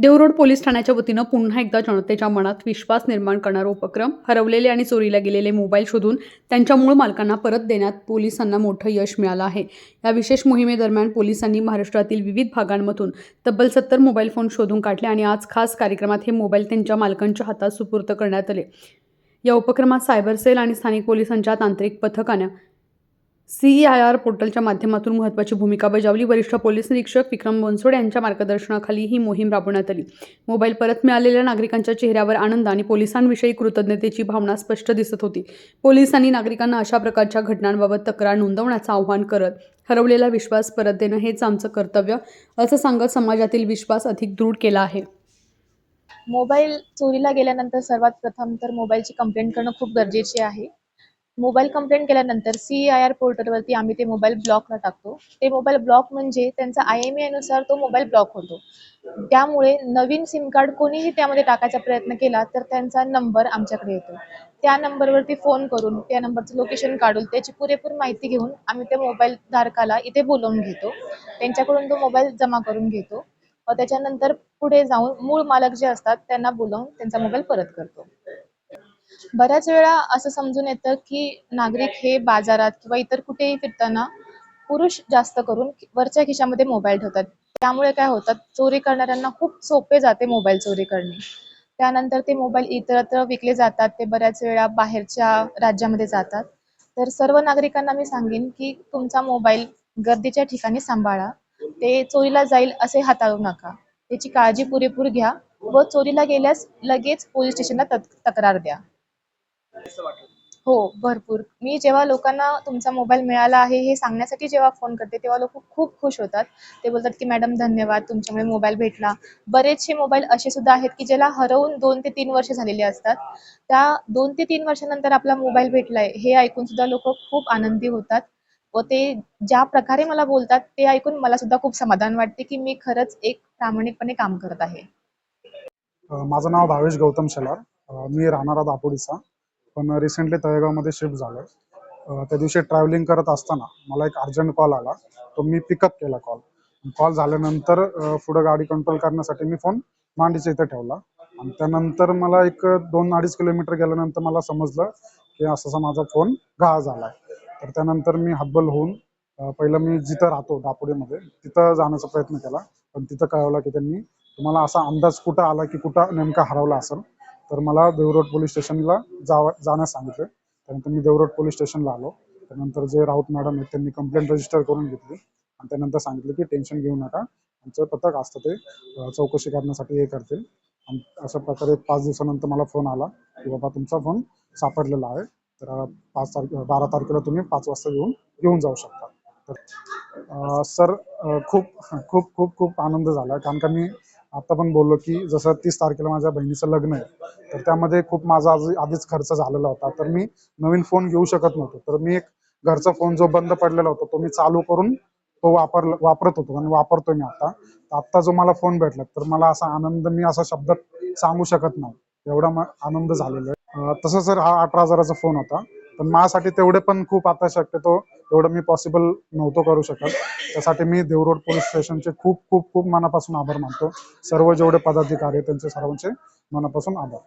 देवरोड police ठाण्याच्या वतीनं पुन्हा एकदा जनतेच्या मनात विश्वास निर्माण करणारा उपक्रम हरवलेले आणि चोरीला गेलेले मोबाईल शोधून त्यांच्या मूळ मालकांना परत देण्यात पोलिसांना मोठं यश मिळालं आहे. या विशेष मोहिमेदरम्यान पोलिसांनी महाराष्ट्रातील विविध भागांमधून तब्बल सत्तर मोबाईल फोन शोधून काढले आणि आज खास कार्यक्रमात हे मोबाईल त्यांच्या मालकांच्या हातात सुपूर्त करण्यात आले. या उपक्रमात सायबर सेल आणि स्थानिक पोलिसांच्या तांत्रिक पथकानं सीईआय आर पोर्टलच्या माध्यमातून महत्त्वाची भूमिका बजावली. वरिष्ठ पोलीस निरीक्षक विक्रम बनसोड यांच्या मार्गदर्शनाखाली ही मोहीम राबवण्यात आली. मोबाईल परत मिळालेल्या नागरिकांच्या चेहऱ्यावर आनंद आणि पोलिसांविषयी कृतज्ञतेची भावना स्पष्ट दिसत होती. पोलिसांनी नागरिकांना अशा प्रकारच्या घटनांबाबत तक्रार नोंदवण्याचं आवाहन करत हरवलेला विश्वास परत देणं हेच आमचं कर्तव्य असं सांगत समाजातील विश्वास अधिक दृढ केला आहे. मोबाईल चोरीला गेल्यानंतर सर्वात प्रथम तर मोबाईलची कंप्लेंट करणं खूप गरजेचे आहे. मोबाईल कंप्लेंट केल्यानंतर सीआयआर आर पोर्टलवरती आम्ही ते मोबाईल ब्लॉकला टाकतो. ते मोबाईल ब्लॉक म्हणजे त्यांचा आय एमनुसार तो मोबाईल ब्लॉक होतो. त्यामुळे नवीन सिम कार्ड कोणीही त्यामध्ये टाकायचा प्रयत्न केला तर त्यांचा नंबर आमच्याकडे येतो. त्या नंबरवरती फोन करून त्या नंबरचं लोकेशन काढून त्याची पुरेपूर माहिती घेऊन आम्ही त्या मोबाईल धारकाला इथे बोलवून घेतो. त्यांच्याकडून तो मोबाईल जमा करून घेतो. व त्याच्यानंतर पुढे जाऊन मूळ मालक जे असतात त्यांना बोलावून त्यांचा मोबाईल परत करतो. बऱ्याच वेळा असं समजून येतं की नागरिक हे बाजारात किंवा इतर कुठेही फिरताना पुरुष जास्त करून वरच्या खिशामध्ये मोबाईल ठेवतात. त्यामुळे काय होतात चोरी करणाऱ्यांना खूप सोपे जाते मोबाईल चोरी करणे. त्यानंतर ते मोबाईल इतरत्र विकले जातात ते बऱ्याच वेळा बाहेरच्या राज्यामध्ये जातात. तर सर्व नागरिकांना मी सांगेन की तुमचा मोबाईल गर्दीच्या ठिकाणी सांभाळा. ते चोरीला जाईल असे हाताळू नका. त्याची काळजी पुरेपूर घ्या व चोरीला गेल्यास लगेच पोलीस स्टेशनला तक्रार द्या. हो भरपूर. मी जेव्हा लोकांना तुमचा मोबाईल मिळाला आहे हे सांगण्यासाठी जेव्हा फोन करते तेव्हा लोक खूप खुश होतात. ते बोलतात की मॅडम धन्यवाद तुमच्यामुळे मोबाईल भेटला. बरेचसे मोबाईल असे सुद्धा आहेत की ज्याला हरवून दोन ते तीन वर्ष झालेले असतात. त्या दोन ते तीन वर्षानंतर आपला मोबाईल भेटलाय हे ऐकून सुद्धा लोक खूप आनंदी होतात. व ते ज्या प्रकारे मला बोलतात ते ऐकून मला सुद्धा खूप समाधान वाटते की मी खरंच एक प्रामाणिकपणे काम करत आहे. माझं नाव भावेश गौतम शेलार. मी राहणारा दापोलीचा. पण रिसेंटली तळेगावमध्ये शिफ्ट झालो त्या दिवशी ट्रॅव्हलिंग करत असताना मला एक अर्जंट कॉल आला. तो मी पिकअप केला कॉल कॉल झाल्यानंतर पुढं गाडी कंट्रोल करण्यासाठी मी फोन मांडीच्या इथे ठेवला. आणि त्यानंतर मला एक दोन अडीच किलोमीटर गेल्यानंतर मला समजलं की असं असा माझा फोन घाळ झाला आहे तर त्यानंतर मी हब्बल होऊन पहिलं मी जिथं राहतो दापोडीमध्ये तिथं जाण्याचा प्रयत्न केला. पण तिथं कळवलं की त्यांनी तुम्हाला असा अंदाज कुठं आला की कुठं नेमका हरवला असेल. तर मला देवरोड पोलीस स्टेशनला जावा जाण्यास सांगितलं. त्यानंतर मी देवरोड पोलीस स्टेशनला आलो. त्यानंतर जे राऊत मॅडम आहेत त्यांनी कंप्लेंट रजिस्टर करून घेतली. आणि त्यानंतर सांगितलं की टेन्शन घेऊ नका. आमचं पथक असतं ते चौकशी करण्यासाठी हे करतील. आणि अशा प्रकारे पाच दिवसानंतर मला फोन आला की बाबा तुमचा फोन सापडलेला आहे. तर पाच तारखे बारा तारखेला तुम्ही पाच वाजता येऊन घेऊन जाऊ शकता. तर सर खूप खूप खूप खूप आनंद झाला. कारण का मी आता पण बोललो की जसं तीस तारखेला माझ्या बहिणीचं लग्न आहे तर त्यामध्ये खूप माझा आधी- आधीच खर्च झालेला होता. तर मी नवीन फोन घेऊ शकत नव्हतो. तर मी एक घरचा फोन जो बंद पडलेला होता तो मी चालू करून तो वापर वापरत होतो आणि वापरतो मी आता. आता आत्ता जो मला फोन भेटला तर मला असा आनंद मी असा शब्दात सांगू शकत नाही. एवढा आनंद झालेला आहे. तसं सर हा अठरा हजाराचा फोन होता. पण माझ्यासाठी तेवढे पण खूप आता शक्यतो एवढं मी पॉसिबल नव्हतो करू शकत. त्यासाठी मी देवरोड पोलीस स्टेशनचे खूप खूप खूप मनापासून आभार मानतो. सर्व जेवढे पदाधिकारी आहेत त्यांचे सर्वांचे मनापासून आभार.